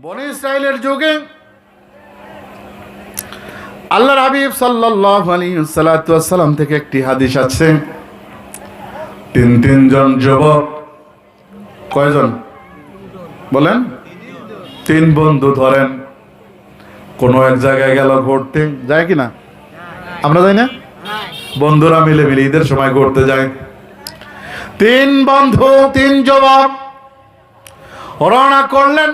বনি ইসরায়েলের যুগে আল্লাহর হাবিব আলাইহি সাল্লাম থেকে একটি হাদিস আছে। তিন তিনজন যুবক, কয়জন? বলেন। তিন বন্ধু ধরেন। কোন এক জায়গায় গেল ঘুরতে। যায় কি না? আমরা যাই না? বন্ধুরা মিলে মিলে ঈদের সময় ঘুরতে যায়। তিন বন্ধু, তিন যুবক রওনা করলেন।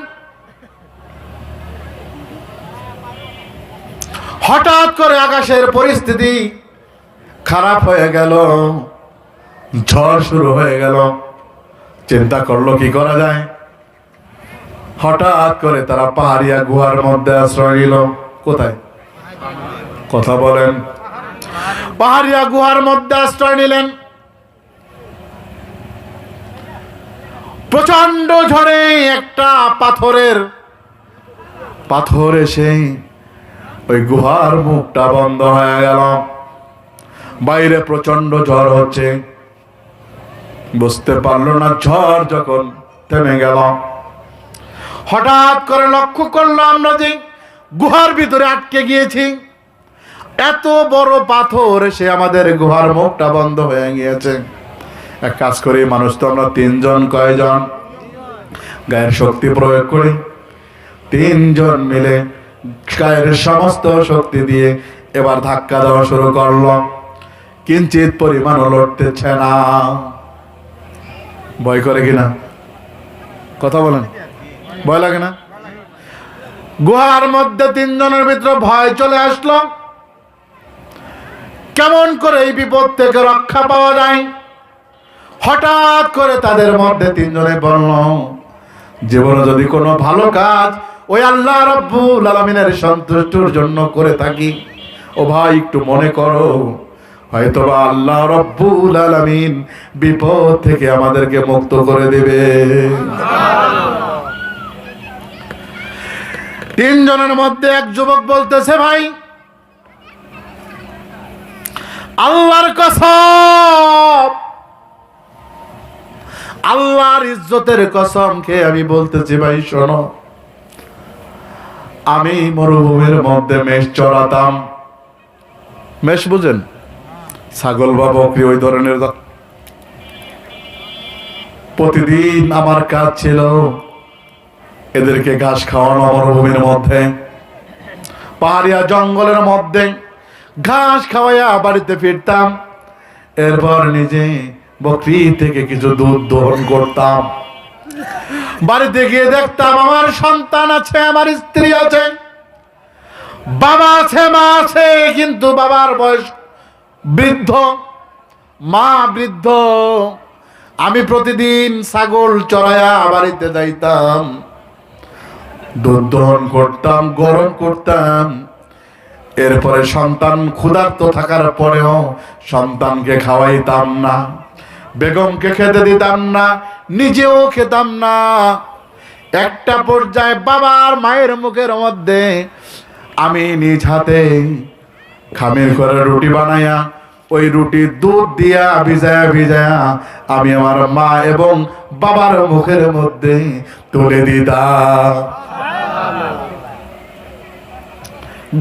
হঠাৎ করে আকাশের পরিস্থিতি খারাপ হয়ে গেল, ঝড় শুরু হয়ে গেল। চিন্তা করল, কি করা যায়? হঠাৎ করে তারা পাহাড়িয়া গুহার মধ্যে আশ্রয় নিল। কোথায়? কথা বলেন। পাহাড়িয়া গুহার মধ্যে আশ্রয় নিলেন। প্রচণ্ড ঝড়ে একটা পাথরের, পাথর এসে ওই গুহার মুখটা বন্ধ হয়ে গেল। বাইরে প্রচণ্ড ঝড় হচ্ছে। বুঝতে পারল না ঝড় যখন থেমে গেল। হঠাৎ করে লক্ষ্য করল আমরা যে গুহার ভিতরে আটকে গিয়েছি। এত বড় পাথর এসে আমাদের গুহার মুখটা বন্ধ হয়ে গিয়েছে। এক কাজ করি, মানুষ তো আমরা তিনজন কয়জন? গায়ের শক্তি প্রয়োগ করি। তিনজন মিলে গায়ের সমস্ত শক্তি দিয়ে এবার ধাক্কা দেওয়া শুরু করল। কিঞ্চিত পরিমাণ লড়তেছে না। ভয় করে কিনা কথা বলেন। ভয় লাগে না? গুহার মধ্যে তিনজনের ভিতরে ভয় চলে আসলো। কেমন করে এই বিপদ থেকে রক্ষা পাওয়া যায়? হঠাৎ করে তাদের মধ্যে তিনজনে বলল, জীবনে যদি কোনো ভালো কাজ ওই আল্লাহ রব্বুল আলমিনের সন্তুষ্টর জন্য করে থাকি। ও ভাই, একটু মনে করো হয়তো বা আল্লাহ রব্বুল আলমিন বিপদ থেকে আমাদেরকে মুক্ত করে দেবে। তিনজনের মধ্যে এক যুবক বলতেছে, ভাই, আল্লাহর কসম, আল্লাহর ইজ্জতের কসম খেয়ে আমি বলতেছি, ভাই, শোনো আমি মরুভূমির মধ্যে মেষ চড়াতাম। মেষ বুঝেন? ছাগল বা বকরি ওই ধরনের প্রতিদিন আমার কাজ ছিল এদেরকে ঘাস খাওয়ানো মরুভূমির মধ্যে, পাহাড়িয়া জঙ্গলের মধ্যে ঘাস খাওয়াইয়া বাড়িতে ফিরতাম। এরপর নিজে বকরি থেকে কিছু দুধ দহন করতাম। বাড়িতে গিয়ে দেখতাম আমার সন্তান আছে, আমার স্ত্রী আছে। বাবা আছে, মা আছে, কিন্তু বাবার বয়স বৃদ্ধ, মা বৃদ্ধ। আমি প্রতিদিন ছাগল চড়াইয়া বাড়িতে যাইতাম। দুধ দহন করতাম, গরম করতাম। এরপরে সন্তান ক্ষুধার্ত থাকার পরেও সন্তানকে খাওয়াইতাম না। বেগমকে খেতে দিতাম না, নিজেও খেতাম না। একটা পর্যায়ে বাবার মায়ের মুখের মধ্যে আমি নিজ হাতে খামির করে রুটি বানাইয়া, ওই রুটি দুধ দিয়া ভিজায়া ভিজায়া আমি আমার মা এবং বাবার মুখের মধ্যে তুলে দিতাম।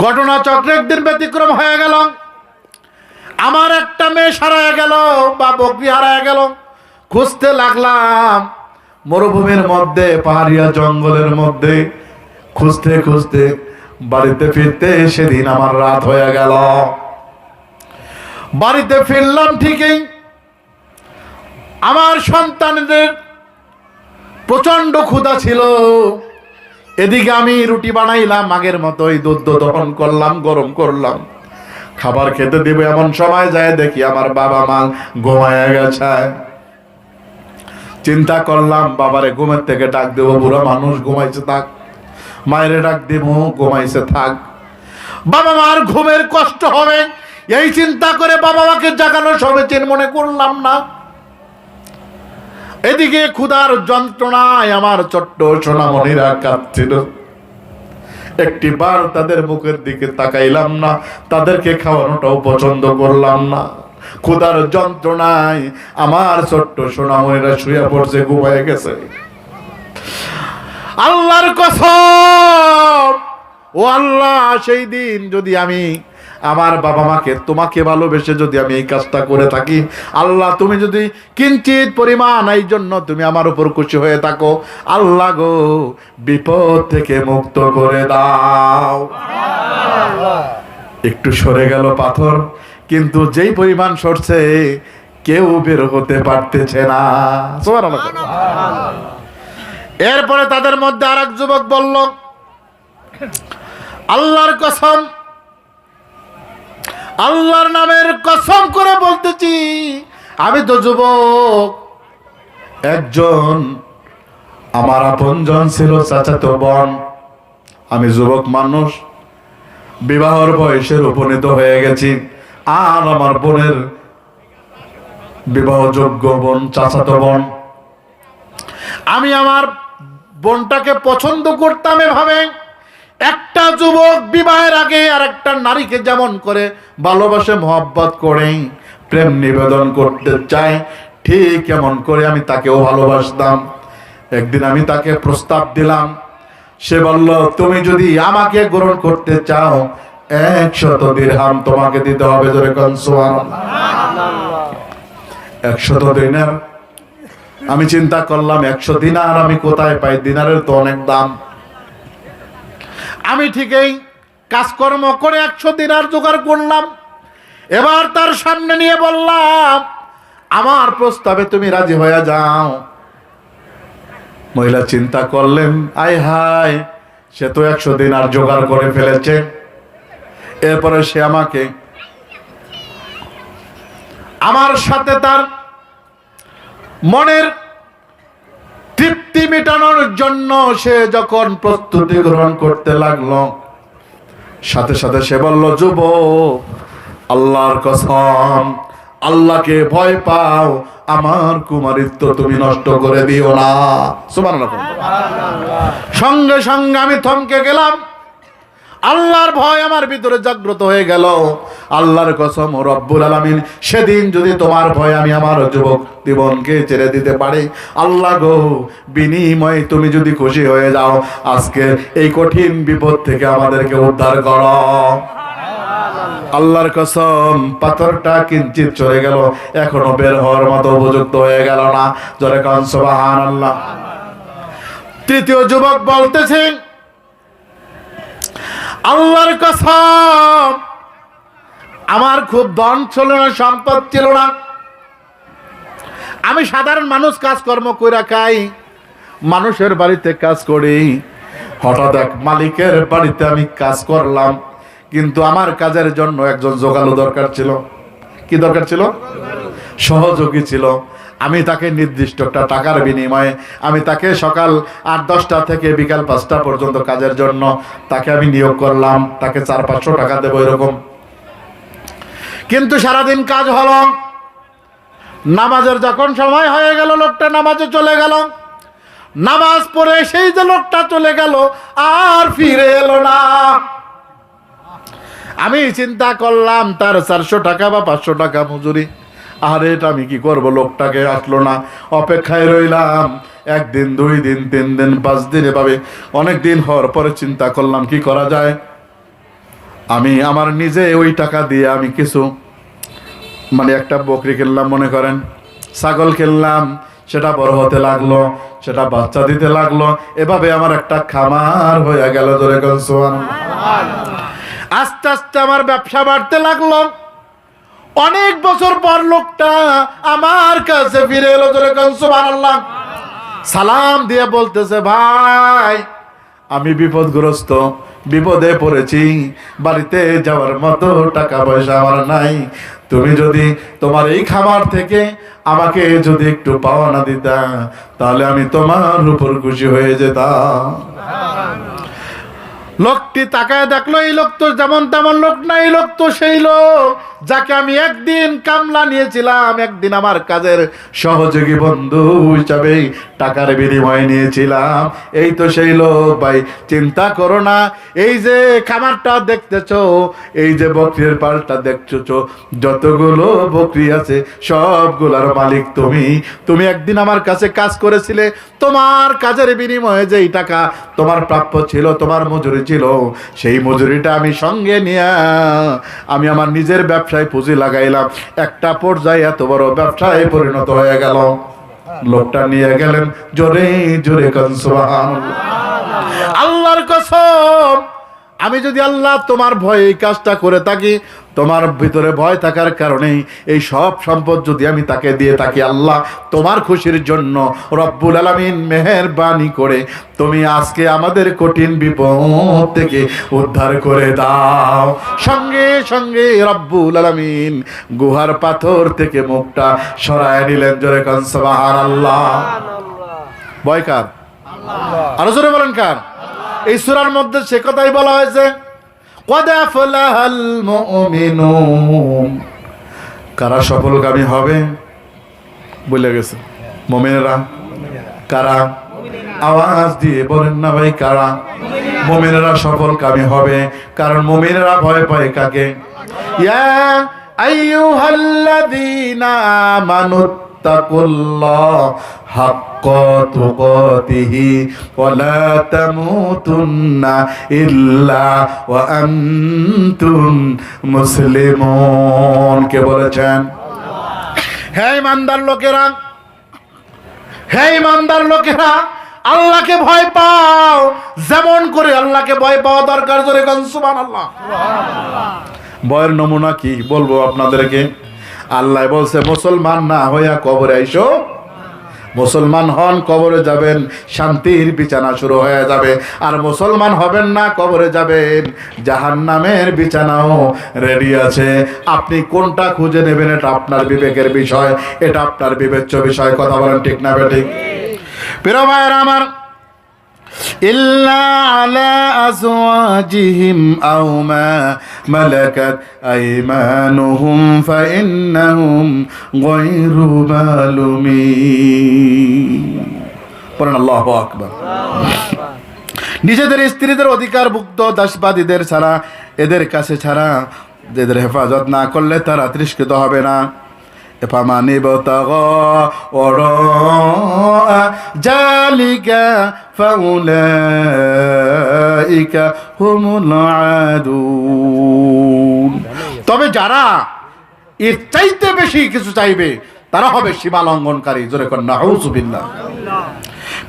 ঘটনা চক্র একদিন ব্যতিক্রম হয়ে গেল। আমার একটা মেয়ে হারায় গেল, বা বকরি হারায় গেল। খুঁজতে লাগলাম, মরুভূমির মধ্যে, পাহাড়িয়া জঙ্গলের মধ্যে। খুঁজতে খুঁজতে, বাড়িতে ফিরতে সেদিন আমার রাত হয়ে গেল। বাড়িতে ফিরলাম ঠিকই। আমার সন্তানদের প্রচণ্ড ক্ষুধা ছিল। এদিকে আমি রুটি বানাইলাম, আগের মতোই দুধ দহন করলাম, গরম করলাম। খাবার খেতে দিবে এমন সময় যায় দেখি আমার বাবা মা ঘুমায় গেছে। চিন্তা করলাম, বাবারে ঘুমের থেকে ডাক দেবো, বুড়ো মানুষ ঘুমাইছে থাক। মায়েরে ডাক দেব, ঘুমাইছে থাক। বাবা মার ঘুমের কষ্ট হবে, এই চিন্তা করে বাবা মাকে জাগানো সমীচীন মনে করলাম না। এদিকে ক্ষুধার যন্ত্রণায় আমার ছোট্ট সোনামণিরা কাঁদছিল। একটি বার তাদের মুখের দিকে তাকাইলাম না। তাদেরকে খাওয়ানোটাও পছন্দ করলাম না। ক্ষুধার যন্ত্রণায় আমার ছোট্ট সোনামণিরা শুয়ে পড়ছে, ঘুমায় গেছে। আল্লাহর কসম, ও আল্লাহ, সেই দিন যদি আমি আমার বাবা মাকে তোমাকে ভালোবেসে যদি আমি এই কাজটা করে থাকি আল্লাহ তুমি যদি কিঞ্চিত পরিমাণ এই জন্য তুমি আমার উপর খুশি হয়ে থাকো আল্লাহ গো বিপদ থেকে মুক্ত করে দাও। একটু সরে গেল পাথর কিন্তু যেই পরিমাণ সরছে কেউ বের হতে পারতেছে না। এরপরে তাদের মধ্যে আর এক যুবক বলল আল্লাহর কসম আল্লাহর নামের কসম করে বলতেছি, আমি তো যুবক। একজন আমার আপনজন ছিল চাচাতো বোন। আমি যুবক মানুষ। বিবাহর বয়সের উপনীত হয়ে গেছি। আর আমার বোনের বিবাহযোগ্য বোন চাচাতো বোন। আমি আমার বোনটাকে পছন্দ করতাম এভাবে। একটা যুবক বিবাহের আগে আর একটা নারীকে যেমন করে, ভালোবাসে, মহব্বত করে, প্রেম নিবেদন করতে চায়, ঠিক এমন করে আমি তাকেও ভালোবাসতাম। একদিন আমি তাকে প্রস্তাব দিলাম। সে বলল, তুমি যদি আমাকে গ্রহণ করতে চাও একশত দিরহাম তোমাকে দিতে হবে একশত দিনের। আমি চিন্তা করলাম একশো দিনার আমি কোথায় পাই? দিনারের তো অনেক দাম। আমি ঠিকই কাজকর্ম করে একশো দিনার জোগাড় করলাম। এবার তার সামনে নিয়ে বললাম, আমার প্রস্তাবে তুমি রাজি হয়ে যাও। মহিলা চিন্তা করলেন, আয় হায়, সে তো একশো দিনার জোগাড় করে ফেলেছে। এরপরে সে আমাকে, আমার সাথে তার মনের তৃপ্তি মেটানোর জন্য সে যখন প্রস্তুতি গ্রহণ করতে লাগল, সাথে সাথে সে বলল যুব আল্লাহর কসম, আল্লাহকে ভয় পাও, আমার কুমারিত্ব তুমি নষ্ট করে দিও না। সঙ্গে সঙ্গে আমি থমকে গেলাম। আল্লাহর ভয় আমার ভিতরে জাগ্রত হয়ে গেল। আল্লাহর কসম রব্বুল আলামিন, সেদিন যদি তোমার ভয় আমি আমার যুবক জীবনকে ছেড়ে দিতে পারি, আল্লাহ গো, বিনিময়ে তুমি যদি খুশি হয়ে যাও আজকে এই কঠিন বিপদ থেকে আমাদেরকে উদ্ধার করো। আল্লাহর কসম, পাথরটা কিঞ্চিত চলে গেল, এখনও বের হওয়ার মতো উপযুক্ত হয়ে গেল না। জরে কান সুবহান আল্লাহ তৃতীয় যুবক বলতেছেন আল্লাহর কসম, আমার খুব ধন ছিল না, সম্পদ ছিল না। আমি সাধারণ মানুষ, কাজকর্ম করে খাই, মানুষের বাড়িতে কাজ করি। হঠাৎ এক মালিকের বাড়িতে আমি কাজ করলাম, কিন্তু আমার কাজের জন্য একজন জোগালো দরকার ছিল। কি দরকার ছিল? সহযোগী ছিল। আমি তাকে নির্দিষ্ট একটা টাকার বিনিময়ে, আমি তাকে সকাল আট, দশটা থেকে বিকাল পাঁচটা পর্যন্ত কাজের জন্য তাকে আমি নিয়োগ করলাম। তাকে চার, পাঁচশো টাকা দেবো এরকম। কিন্তু সারাদিন কাজ হলো। নামাজের যখন সময় হয়ে গেল, লোকটা নামাজে চলে গেল। নামাজ পড়ে সেই যে লোকটা চলে গেল, আর ফিরে এলো না। আমি চিন্তা করলাম, তার চারশো টাকা বা পাঁচশো টাকা মজুরি। আর এটা আমি কি করব? লোকটাকে আসলো না। অপেক্ষায় রইলাম। একদিন, দুই দিন, তিন দিন, পাঁচ দিন এভাবে। অনেক দিন হওয়ার পরে চিন্তা করলাম, কি করা যায়? আমি আমার নিজে ওই টাকা দিয়ে আমি কিছু মানে একটা বকরি কিনলাম, মনে করেন। ছাগল কিনলাম, সেটা বড় হতে লাগল, সেটা বাচ্চা দিতে লাগল। এভাবে আমার একটা খামার হয়ে গেল আস্তে আস্তে আমার ব্যবসা বাড়তে লাগল। অনেক বছর পর লোকটা আমার কাছে ফিরে এলো ধরে সুবহানাল্লাহ। সালাম দিয়ে বলতেছে, ভাই, আমি বিপদগ্রস্ত, বিপদে পড়েছি। বাড়িতে যাওয়ার মতো টাকা পয়সা আমার নাই। তুমি যদি তোমার এই খাবার থেকে আমাকে যদি একটু পাওনা দিতা, তাহলে আমি তোমার উপর খুশি হয়ে যেতাম। লোকটি তাকায় দেখল, এই লোক তো যেমন তেমন লোক না, এই লোক তো সেই লোক যাকে আমি একদিন কামলা নিয়েছিলাম, একদিন আমার কাজের সহযোগী বন্ধু হিসাবে টাকার বিনিময়ে নিয়েছিলাম। এই তো সেই লোক, ভাই, চিন্তা করো না, এই যে খামারটা দেখতেছো, এই যে বকরির পালটা দেখছ যতগুলো বকরি আছে, সবগুলার মালিক তুমি। তুমি একদিন আমার কাছে কাজ করেছিলে, তোমার কাজের বিনিময়ে যেই টাকা তোমার প্রাপ্য ছিল, তোমার মজুরি ছিল ছিল, সেই মজুরিটা আমি সঙ্গে নিয়ে, আমি আমার নিজের ব্যবসায় পুঁজি লাগাইলাম। একটা পর্যায়ে এত বড় ব্যবসায় পরিণত হয়ে গেল। লোকটা নিয়ে গেলেন জোরে জোরে কনসোয়ান আল্লাহর কসম আমি যদি আল্লাহ তোমার ভয়ে এই কাজটা করে থাকি তোমার ভিতরে ভয় থাকার কারণেই এই সব সম্পদ যদি আমি তাকে দিয়ে থাকি আল্লাহ তোমার খুশির জন্য রব্বুল আলমিন মেহরবানি করে তুমি আজকে আমাদের কঠিন বিপদ থেকে উদ্ধার করে দাও। সঙ্গে সঙ্গে রব্বুল আলমিন গুহার পাথর থেকে মুখটা সরায় নিলেন জোরে কনসবাহার আল্লাহ ভয় কার? আরও জোরে বলেন কার? এই সুরার মধ্যে সে কথাই বলা হয়েছে কারা সফলকামী হবে? বলে গেছে। মোমেনেরা? কারা? আওয়াজ দিয়ে বলেন না ভাই, কারা? মোমেনেরা সফলকামী হবে, কারণ মোমেনেরা ভয় পায় কাকে? ইয়া আইয়ুহাল্লাযীনা আমানুত আমানুত্তাকুল্লাহ حق تقاته ولا تموتن إلا وأنتم مسلمون কে বলেছেন হে ইমানদার লোকেরা হে ইমানদার লোকেরা আল্লাহকে ভয় পাও যেমন করে আল্লাহকে ভয় পাওয়া দরকার জোরে গান সুবহানাল্লাহ ভয়ের নমুনা কি বলবো আপনাদেরকে আল্লাহ বলছে, মুসলমান না হইয়া কবরে আইসো। মুসলমান হন, কবরে যাবেন, শান্তির বিছানা শুরু হয়ে যাবে। আর মুসলমান হবেন না, কবরে যাবেন। জাহান নামের বিছানাও রেডি আছে। আপনি কোনটা খুঁজে নেবেন, এটা আপনার বিবেকের বিষয়, এটা আপনার বিবেচ্য বিষয়। কথা বলেন ঠিক না বেঠিক প্রিয় ভাইয়ের আমার إلا على أزواجهم أو ما ملكت أيمانهم فإنهم غير مالومين পড়েন আল্লাহ আকবার নিজেদের স্ত্রীদের অধিকারভুক্ত দাসবাদীদের ছাড়া এদের কাছে ছাড়া এদের হেফাজত না করলে তারা তিরস্কৃত হবে না فمن ابتغى وراء ذلك فأولئك هم العادون তবে যারা এর চাইতে বেশি কিছু চাইবে তারা হবে সীমা লঙ্ঘনকারী জোরে কন্যা হাউজুবিল্লাহ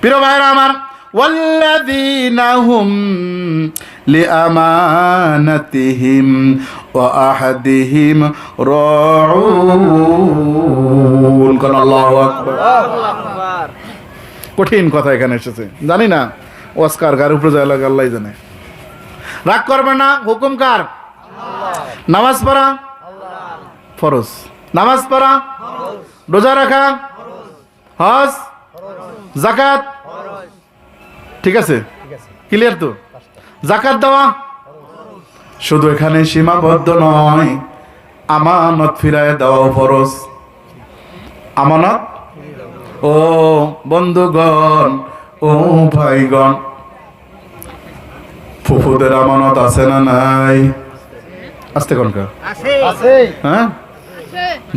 প্রিয় ভাইরা আমার والذين هم لأمانتهم وأحدهم راعون قال الله أكبر কঠিন কথা এখানে এসেছে জানি না অস্কার কার উপরে যায় লাগে আল্লাহ জানে রাগ করবে না হুকুম কার নামাজ পড়া ফরজ নামাজ পড়া রোজা রাখা হজ জাকাত ঠিক আছে? ক্লিয়ার তো? জাকাত দেওয়া? শুধু এখানে সীমাবদ্ধ নয় আমানত ফিরায় দেওয়াও ফরজ। আমানত? ও বন্ধুগণ ও ভাইগণ ফুফুদের আমানত আছে না নাই? আসতে কনকা হ্যাঁ?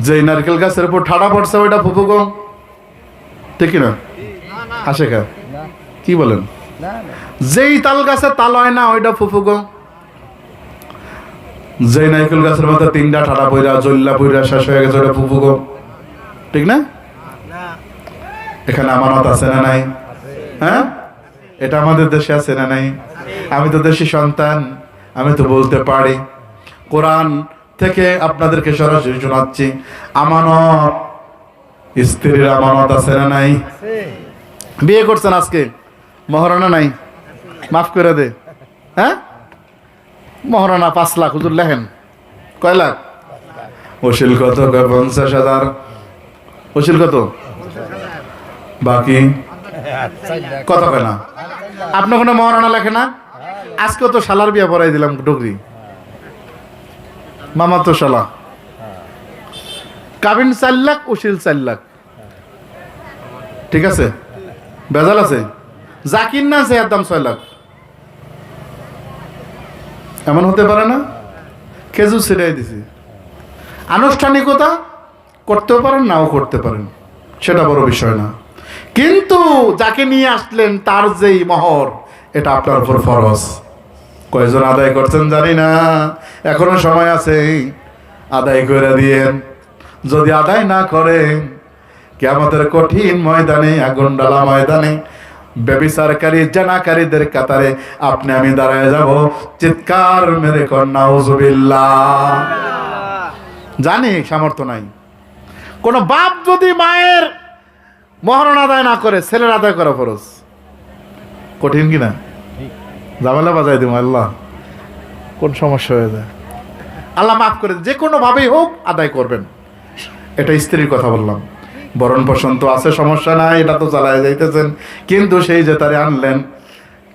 যে নারকেল গাছের উপর ঠাডা পড়ছে ওইটা ফুফু গো ঠিক না? আসে কা? কি বলেন? যেই তাল গাছে তাল হয় না ওইটা ফুফু গো। যেই নারকেল গাছের মধ্যে তিনটা ঠাডা পইরা জল্লা পইরা শেষ হয়ে গেছে ওইটা ফুফু গো। ঠিক না? এখানে আমানত আছে না নাই? হ্যাঁ? এটা আমাদের দেশে আছে না নাই? আমি তো দেশি সন্তান আমি তো বলতে পারি। কোরআন থেকে আপনাদেরকে সরাসরি শোনাচ্ছি। আমানত স্ত্রীর আমানত আছে না নাই? বিয়ে করছেন আজকে? মহারণা নাই। মাফ করে দে। হ্যাঁ? মহারণা পাঁচ লাখ হুজুর লেখেন। কয় লাখ? ওশিল কত? পঞ্চাশ হাজার। ওশিল কত? বাকি? কত কেনা আপনার কোনো মহারণা লেখে না? আজকে তো শালার বিয়া পড়াই দিলাম ডুগরি। মামা তো শালা। কাবিন চার লাখ উশিল চার লাখ। ঠিক আছে? বেজাল আছে? জাকির না এর দাম ছয় লাখ? এমন হতে পারে না? খেজুর ছিটাই দিছি। আনুষ্ঠানিকতা করতেও পারেন, নাও করতে পারেন। সেটা বড় বিষয় না। কিন্তু যাকে নিয়ে আসলেন, তার যেই মহর, এটা আপনার উপর ফরজ। কয়জন আদায় করছেন জানি না। এখনও সময় আছে। আদায় করে দিয়েন। যদি আদায় না করেন কে কেমতের কঠিন ময়দানে, আগুন ডালা ময়দানে ব্যবিচারকারী জানাকারীদের কাতারে আপনি আমি দাঁড়ায় যাব। চিৎকার মেরে কন্যা জানি সামর্থ্য নাই। কোন বাপ যদি মায়ের মহরণ আদায় না করে, ছেলের আদায় করা ফরজ। কঠিন কিনা জামেলা বাজাই দিব, আল্লাহ। কোন সমস্যা হয়ে যায়? আল্লাহ মাফ করে যে কোনো ভাবেই হোক আদায় করবেন। এটা স্ত্রীর কথা বললাম। বরণ পোষণ তো আছে, সমস্যা নাই, এটা তো চালায় যাইতেছেন। কিন্তু সেই যে তারে আনলেন,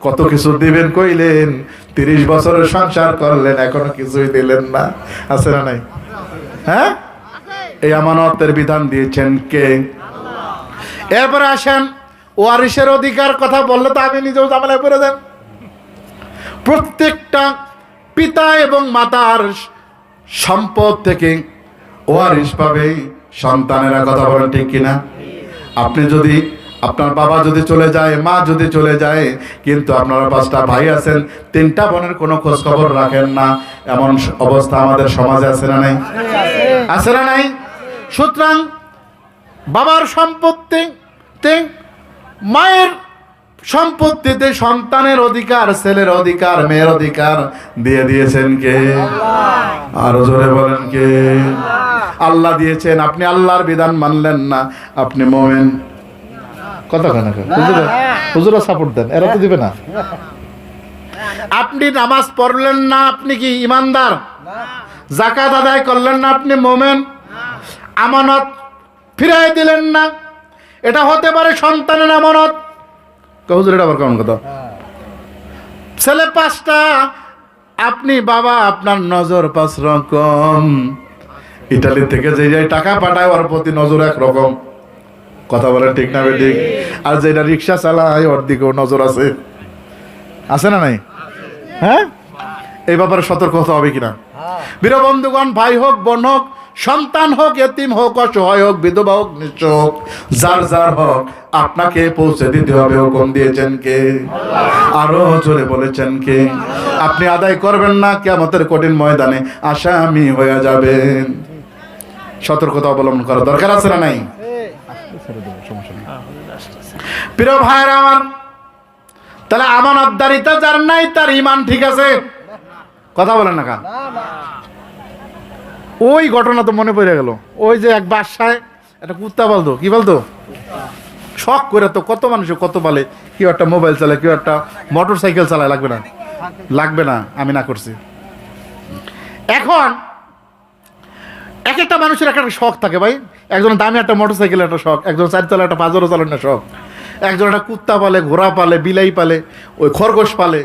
কত কিছু দিবেন কইলেন, তিরিশ বছরের সংসার করলেন, এখনও কিছুই দিলেন না। আছে না নাই? হ্যাঁ? এই আমানতের বিধান দিয়েছেন কে? এরপরে আসেন, ওয়ারিসের অধিকার কথা বললে তো আমি নিজেও ঝামেলায় পড়ে দেন প্রত্যেকটা পিতা এবং মাতার সম্পদ থেকে ওয়ারিস পাবে সন্তানেরা কথা বলেন ঠিক কিনা? আপনি যদি, আপনার বাবা যদি চলে যায়, মা যদি চলে যায়, কিন্তু আপনারা পাঁচটা ভাই আছেন, তিনটা বোনের কোনো খোঁজ খবর রাখেন না। এমন অবস্থা আমাদের সমাজে আছে না নাই? আছে না নাই? সুতরাং বাবার সম্পত্তি মায়ের সম্পত্তিতে সন্তানের অধিকার ছেলের অধিকার মেয়ের অধিকার দিয়ে দিয়েছেন কে? আরও জোরে বলেন কে? আল্লাহ। দিয়েছেন। আপনি আল্লাহর বিধান মানলেন না আপনি মোমেন। কথা হুজুরা হুজুরা সাপোর্ট দেন। এরা তো দিবে না। আপনি নামাজ পড়লেন না আপনি কি ইমানদার? জাকাত আদায় করলেন না আপনি মোমেন? আমানত ফিরাই দিলেন না। এটা হতে পারে সন্তানের আমানত। হুজুর এটা আবার কেমন কথা? ছেলে পাঁচটা আপনি বাবা আপনার নজর পাঁচ রকম। ইটালি থেকে যে যাই টাকা পাঠায় ওর প্রতি নজর এক রকম। কথা বলেন ঠিক না ঠিক আর যেটা রিক্সা চালায় ওর দিকেও নজর আছে। আছে না নাই? হ্যাঁ? এই ব্যাপারে সতর্ক হতে হবে কিনা? বীর বন্ধুগণ ভাই হোক বোন হোক সন্তান হোক, এতিম হোক, অসহায় হোক, বিধবা হোক নিঃস্ব হোক, যার যার হোক, আপনাকে পৌঁছে দিতে হবে হুকুম দিয়েছেন কে? আরও জোরে বলেছেন কে? আপনি আদায় করবেন না কেমতের কঠিন ময়দানে আসামি হয়ে যাবেন। সতর্কতা অবলম্বন করা দরকার আছে না নাই? প্রিয় ভাইরা আমার, তাহলে আমানতদারিতা যার নাই, তার ইমান ঠিক আছে? কথা বলেন না ওই ঘটনা তো মনে পড়ে গেল। ওই যে এক বাসায় একটা কুত্তা বলতো কি বলতো শখ করে তো কত মানুষ কত বলে কেউ একটা মোবাইল চালায়, কেউ একটা মোটর সাইকেল চালায়, লাগবে না? লাগবে না, আমি না করছি। এখন এক একটা মানুষের একটা একটা শখ থাকে ভাই। একজন দামি একটা মোটর সাইকেলের একটা শখ একজন চারতলা একটা পাঁচরও চালানোর শখ। একজন একটা কুত্তা পালে, ঘোড়া পালে, বিলাই পালে, ওই খরগোশ পালে।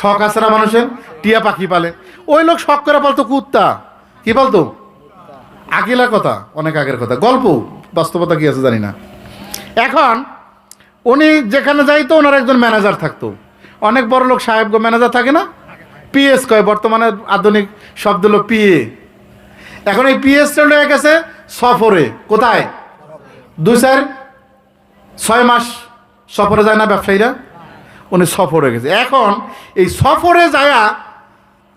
শখ আছে না মানুষের? টিয়া পাখি পালে। ওই লোক শখ করে বলতো কুত্তা। কি বলতো? আগেলা কথা, অনেক আগের কথা। গল্প, বাস্তবতা কি আছে জানি না। এখন, উনি যেখানে যাইতো, ওনার একজন ম্যানেজার থাকতো। অনেক বড় লোক সাহেব ম্যানেজার থাকে না? পিএস কয়, বর্তমানে আধুনিক শব্দ হলো পিএ এখন এই পিএস হয়ে গেছে সফরে। কোথায়? দু চার, ছয় মাস সফরে যায় না ব্যবসায়ীরা? উনি সফরে গেছে। এখন এই সফরে যায়া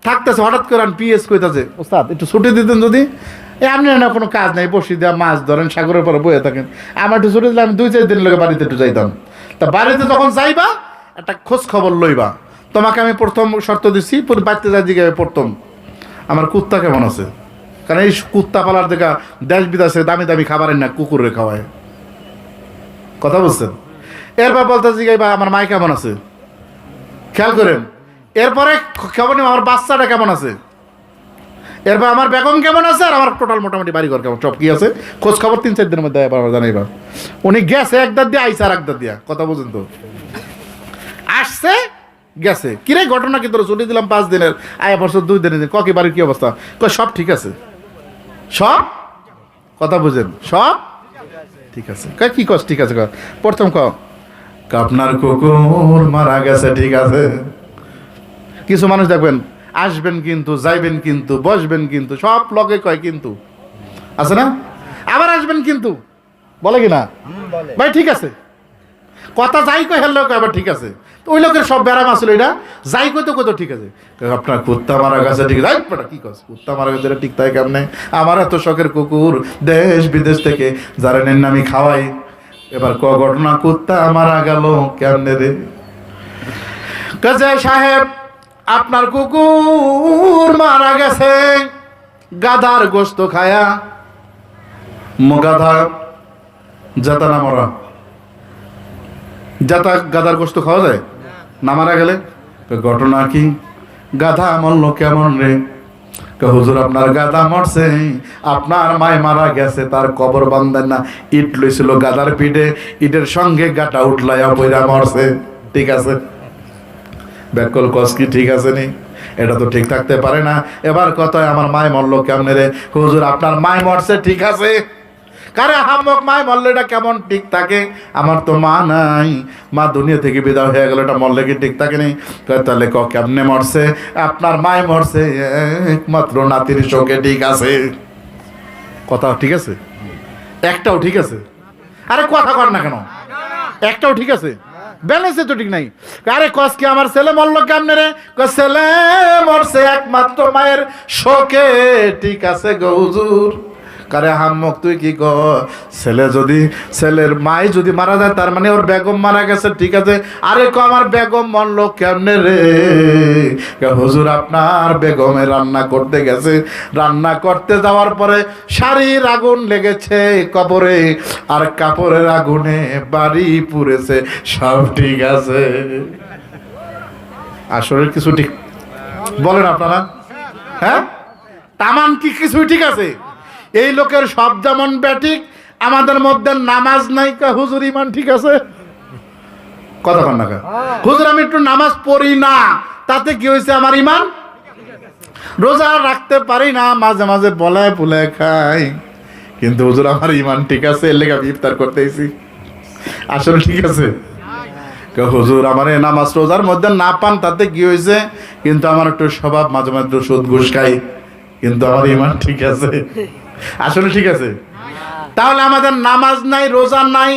থাকতেছে, হঠাৎ করে আমি পিএস কইতাছে, ওস্তাদ, একটু ছুটি দিতেন যদি? আপনি না কোনো কাজ নাই, বসি দেওয়া মাছ ধরেন, সাগরের পরে বয়ে থাকেন। আমার একটু ছুটি দিলে আমি দুই, চার দিন লোকে বাড়িতে একটু যাইতাম। তা বাড়িতে যখন যাইবা, একটা খোঁজ খবর লইবা। তোমাকে আমি প্রথম শর্ত দিচ্ছি বাড়িতে যাই দিকে প্রথম। আমার কুত্তা কেমন আছে? কারণ এই কুত্তা পালার দেখা দেশ বিদেশে দামি দামি খাবারের না কুকুরে খাওয়ায়। কথা বলছেন? এরপর বলতে জিগাইবা আমার মাই কেমন আছে? খেয়াল করেন এরপরে খবর নিব, আমার বাচ্চাটা কেমন আছে? এরপর আমার বেগম কেমন আছে আর আমার টোটাল মোটামুটি বাড়িঘর কেমন, সব কি আছে? খোঁজ খবর তিন, চার দিনের মধ্যে এবার জানাইবা। উনি গেছে এক দাঁত দিয়ে, আইসে আর এক দাঁত দিয়া, কথা বুঝেন তো। আসছে, গেছে। কিরে ঘটনা কি তোর ছুটি দিলাম পাঁচ দিনের? আয় বছর দুই দিনের দিন। ককি বাড়ির কি অবস্থা? কয় সব ঠিক আছে। সব? কথা বুঝেন। সব? ঠিক আছে। কয় কি কস, ঠিক আছে প্রথম ক আপনার কুকুর মারা গেছে, ঠিক আছে। কিছু মানুষ দেখবেন, আসবেন কিন্তু, যাইবেন কিন্তু, বসবেন কিন্তু, সব লগে কয় কিন্তু। আছে না? আবার আসবেন কিন্তু। বলে কি না? ভাই, ঠিক আছে। কথা যাই কয় হেললেও কয় আবার ঠিক আছে। ওই লোকের সব ব্যারাম আসলে এটা যাই কইতো কত ঠিক আছে। আপনার কুত্তা মারা গেছে, ঠিক আছে। কি কস? কুত্তা মারা গেছে ঠিক তাই কেমনে? আমার এত শখের কুকুর, দেশ বিদেশ থেকে যারা নেন আমি খাওয়াই। এবার ক ঘটনা, কুত্তা মারা গেল, কেমনে রে? কাজে সাহেব আপনার কুকুর মারা গেছে। গাধার গোস্ত খায়া। গাধা, যাতা না মরা। যাতা গাধার গোস্ত খাওয়া যায়? না মারা গেলে? ঘটনা কি? গাধা মরল কেমন রে? হুজুর, আপনার গাধা মরছে। আপনার মায় মারা গেছে, তার কবর বান্ধেন না। ইট লইছিল গাধার পিঠে। ইটের সঙ্গে গাটা উঠলাইয়া বইরা মরছে। ঠিক আছে? ব্যাকল কস কি ঠিক আছে নি? এটা তো ঠিক থাকতে পারে না। এবার কথায় আমার মায় মরলো কেমনে রে? হুজুর, আপনার মায় মরছে ঠিক আছে? কারে হামক মায় মরলে এটা কেমন ঠিক থাকে? আমার তো মা নাই। মা দুনিয়া থেকে বিদায় হয়ে গেল, এটা মরলে কি ঠিক থাকে নি? তাহলে ক কেমনে মরছে? আপনার মায় মরছে, একমাত্র নাতির চোখে ঠিক আছে। কথা ঠিক আছে? একটাও ঠিক আছে? আরে কথা কর না কেন? একটাও ঠিক আছে? ব্যালেন্সে তো ঠিক নাই। আরে কস কি আমার ছেলে মরলো কেমনে রে? ছেলে মরছে একমাত্র মায়ের শোকে। ঠিক আছে গৌজুর কারে হাম্মক, তুই কি ক ছেলে যদি, ছেলের মাই যদি মারা যায়, তার মানে ওর বেগম মারা গেছে, ঠিক আছে? আরে ক, আমার বেগম মরলো কেমনে রে? হুজুর, আপনার বেগমে রান্না করতে গেছে। রান্না করতে যাওয়ার পরে শাড়ির আগুন লেগেছে কবরে, আর কাপড়ের আগুনে বাড়ি পুড়েছে, সব ঠিক আছে। আসলে কিছু ঠিক বলেন আপনারা। হ্যাঁ? তামান কি কিছুই ঠিক আছে? এই লোকের সব যেমন ব্যাটিক, আমাদের মধ্যে নামাজ নাই কা, হুজুর ইমান ঠিক আছে? কথা কন না হুজুর, আমি একটু নামাজ পড়ি না, তাতে কি হয়েছে আমার ইমান? রোজা রাখতে পারি না, মাঝে মাঝে বলায় পুলায় খাই। কিন্তু হুজুর, আমার ইমান ঠিক আছে, এর আমি ইফতার করতেছি আসলে ঠিক আছে? হুজুর, আমার নামাজ রোজার মধ্যে না পান, তাতে কি হয়েছে? কিন্তু আমার একটু স্বভাব, মাঝে মাঝে সুদ ঘুষ খাই। কিন্তু আমার ইমান ঠিক আছে। আসলে ঠিক আছে। তাহলে আমাদের নামাজ নাই, রোজা নাই।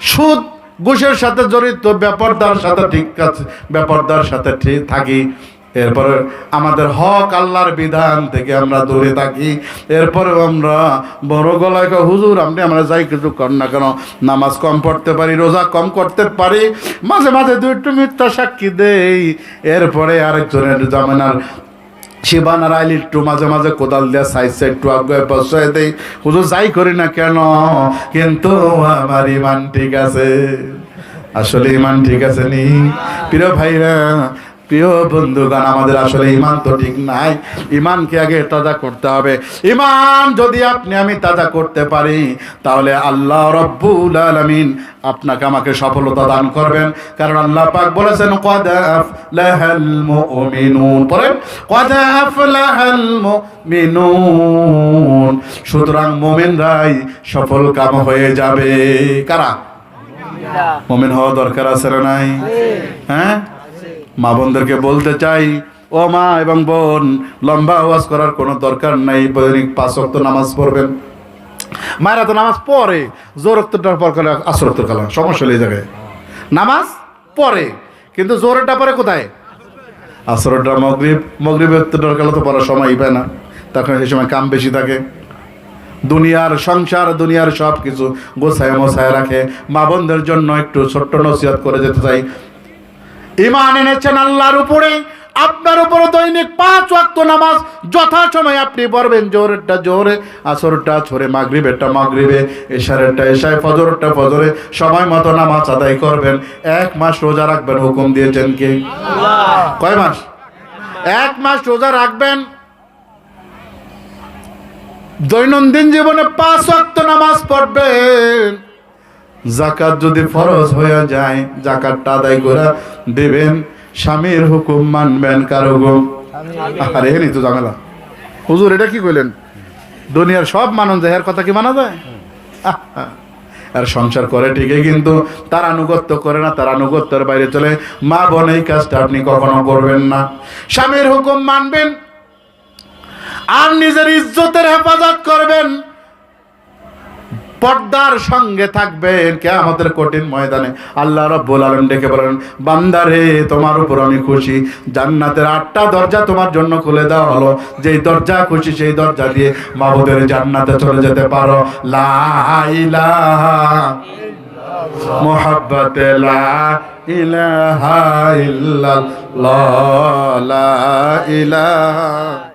সুদ, ঘুষের সাথে জড়িত ব্যাপারদার সাথে ঠিক আছে ব্যাপারদার সাথে ঠিক থাকি। এরপরে আমাদের হক আল্লাহর বিধান থেকে আমরা দূরে থাকি। এরপরে আমরা বড় গলায় হুজুর, আপনি আমরা যাই কিছু কর না কেন? নামাজ কম পড়তে পারি, রোজা কম করতে পারি। মাঝে মাঝে দুই একটু মিথ্যা সাক্ষী দেই। এরপরে আরেকজনের জামেনার শিবানার আইলি একটু মাঝে মাঝে কোদাল দিয়ে সাইড সাইড টু আগে বসায় দেই। হুজুর, যাই করি না কেন? কিন্তু আমার ইমান ঠিক আছে। আসলে ইমান ঠিক আছে নি? প্রিয় ভাইরা প্রিয় বন্ধুগণ, আমাদের আসলে ইমান তো ঠিক নাই। ইমানকে আগে তাজা করতে হবে। ইমান যদি আপনি, আমি তাজা করতে পারি, তাহলে আল্লাহ রব্বুল আলামিন আপনাকে আমাকে সফলতা দান করবেন। কারণ আল্লাহ পাক বলেছেন, কদ আফলাহাল মুমিনুন। পড়েন কদ আফলাহাল মুমিনুন। সুতরাং মুমিনরাই সফল কাম হয়ে যাবে। কারা? মুমিন হওয়া দরকার আছে নাই? হ্যাঁ? মা বোনদেরকে বলতে চাই, ও মা এবং বোন, লম্বা আওয়াজ করার কোনো দরকার নাই দৈনিক পাঁচ ওয়াক্ত নামাজ পড়বেন। মায়েরা তো নামাজ পড়ে, জোর রক্তটার পর করে আসর রক্তর কালা সমস্যা এই জায়গায়। নামাজ পড়ে, কিন্তু জোরেরটা পরে কোথায়? আসরটা মগরিব মগরিব রক্তটার কালা তো পড়ার সময় পায় না, তখন সেই সময় কাম বেশি থাকে। দুনিয়ার সংসার, দুনিয়ার সব কিছু গোছায় মোছায় রাখে। মা বোনদের জন্য একটু ছোট্ট নসিহত করে যেতে চাই ইমান এনেছেন আল্লাহর উপরে আপনার উপরে দৈনিক পাঁচ ওয়াক্ত নামাজ যথাসময়ে আপনি পড়বেন জোরেরটা জোরে আসরটা ছড়ে মাগরিবেরটা মাগরিবে এশারেরটা এশায় ফজরটা ফজরে সময় মতো নামাজ আদায় করবেন। এক মাস রোজা রাখবেন হুকুম দিয়েছেন কে? কয় মাস? এক মাস রোজা রাখবেন দৈনন্দিন জীবনে পাঁচ ওয়াক্ত নামাজ পড়বেন। জাকাত যদি ফরজ হয়ে যায় জাকাতটা আদায় করে দেবেন। স্বামীর হুকুম মানবেন কার হুকুম আরে এখানেই তো ঝামেলা। হুজুর এটা কি কইলেন? দুনিয়ার সব মানুষ যায় এর কথা কি মানা যায়। আর সংসার করে ঠিকই কিন্তু তার আনুগত্য করে না তার আনুগত্যের বাইরে চলে। মা বোন এই কাজটা আপনি কখনো করবেন না। স্বামীর হুকুম মানবেন। আর নিজের ইজ্জতের হেফাজত করবেন। পর্দার সঙ্গে থাকবেন কে আমাদের কঠিন ময়দানে? আল্লাহ রব্বুল আলম ডেকে বলেন বান্দারে তোমার উপর আমি খুশি। জান্নাতের আটটা দরজা তোমার জন্য খুলে দেওয়া হলো। যেই দরজা খুশি, সেই দরজা দিয়ে মাবুদের জান্নাতে চলে যেতে পারো। লা ইলাহা মোহাব্বত লা ইলাহা ইল্লাল্লাহ। লা ইলাহা